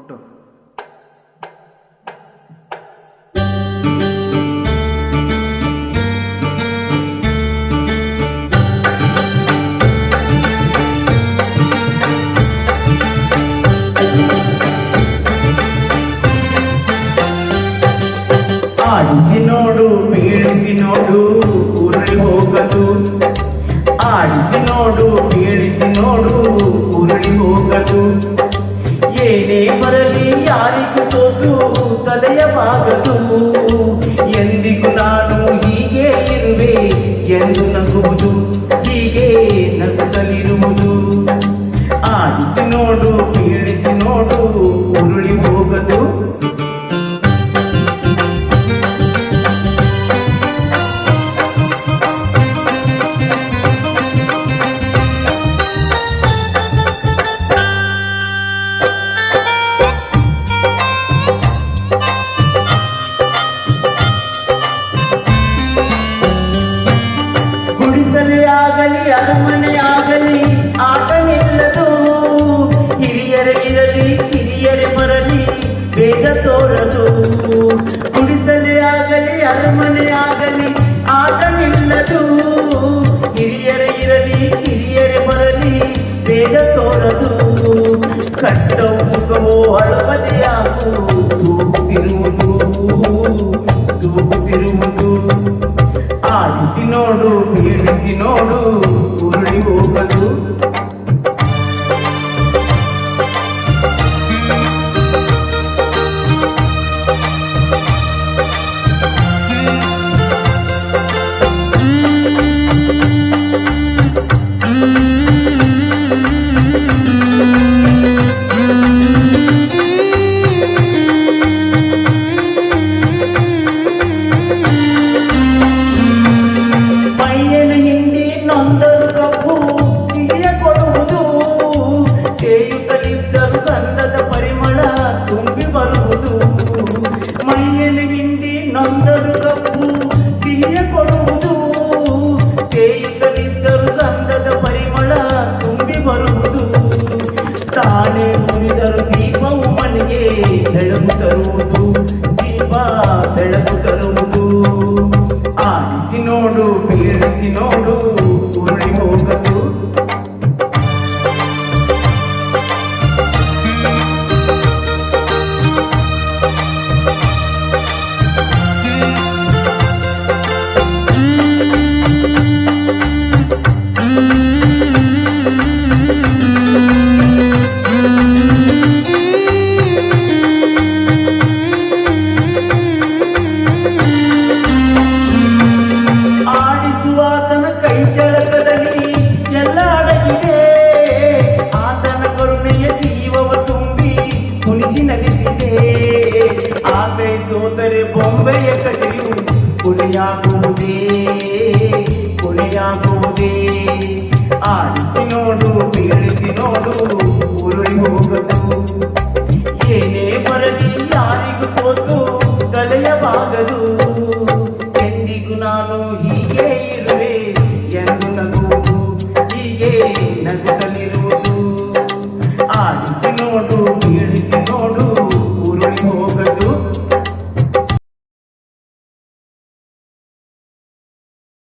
కొట్టు ఆడిసినోడు పీడిసినోడు ఊరి హోగదు ఆడిసినోడు పీడిసినోడు ఊరి హోగదు ಧರ್ಮನೇ ಆಗಲಿ ಆತನಿಲ್ಲದು ಹಿರಿಯರೆ ಇರಲಿ ಕಿರಿಯರೇ ಬರಲಿ ಬೇಗ ತೋರದು ಕಟ್ಟವು ಸುಖವೋ ಅಳವದೆಯಾಗು ತೂಗುತ್ತಿರುವುದು ತೂಗುತ್ತಿರುವುದು ಆಡಿಸಿ ನೋಡು ಬೀಳಿಸಿ ನೋಡು ಉರುಳಿ ಹೋಗಲು பொம்பைய கட்டியும் குழியா கூந்தே குழியா கூந்தே ஆடினோடு வீழ்த்தினோடு உருளி போகட்டும்